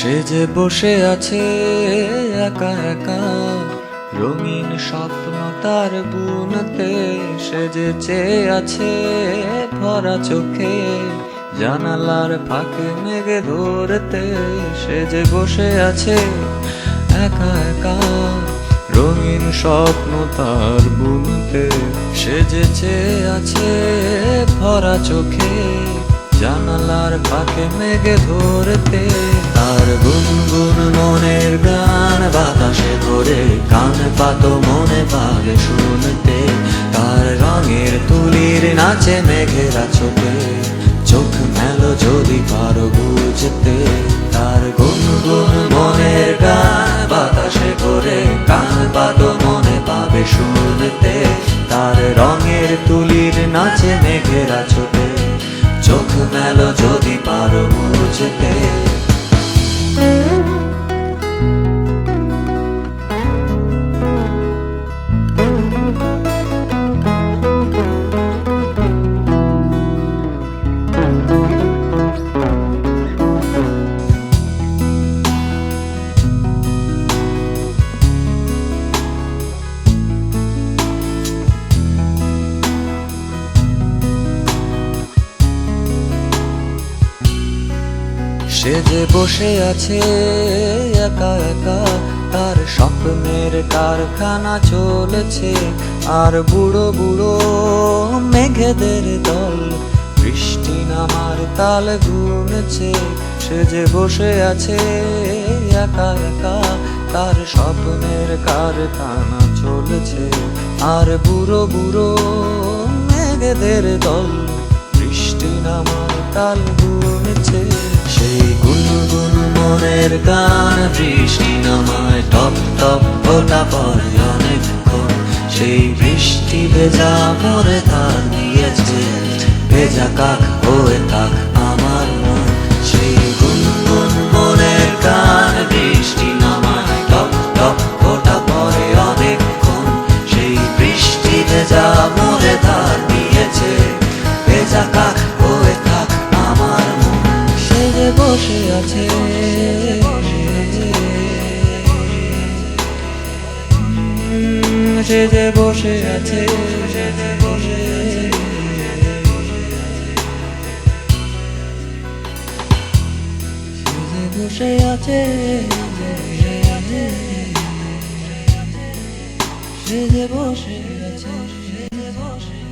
সে যে বসে আছে একা একা, রঙিন স্বপ্ন তার বুনতে, সে যে চেয়ে আছে ভরা চোখে, জানালার ফাঁকে মেঘে ধরতে, সে যে বসে আছে একা একা, রঙিন স্বপ্ন তার বুনতে, সে যে চেয়ে আছে ভরা চোখে, জানালার ফাঁকে মেঘে ধরতে। পাত মনে পাবে শুনতে। তার রঙের তুলির নাচে মেঘেরা চোখে চোখ মেলো যদি পারো বুঝতে। তার গুনগুন মনের গান বাতাসে করে কান পাত মনে পাবে শুনতে। তার রঙের তুলির নাচে মেঘেরা ছোটে। চোখ মেলো যদি পারো বুঝতে। সে যে বসে আছে একা একা, তার স্বপ্নের কারখানা চলেছে। আর বুড়ো বুড়ো মেঘেদের দল, বৃষ্টি নামার তাল গুনেছে। সে যে বসে আছে একা একা, তার স্বপ্নের কারখানা চলেছে। আর বুড়ো বুড়ো মেঘেদের দল, বৃষ্টি নামার তাল গুনেছে। গান বৃষ্টি নামায়, টপ টপ ফোটা পরে অনেকক্ষণ সেই বৃষ্টি ভেজা মরে তার দিয়েছে, ভেজা কাক হয়ে থাক আমার মন। সেই গান বৃষ্টি নামায়, টপ টপ পরে সেই বৃষ্টি ভেজা মরে তার দিয়েছে, ভেজা কাক হয়ে আমার মন। সে বসে আছে সে যে বসে আছে। বসে আছে সে যে বসে আছে। সে যে বসে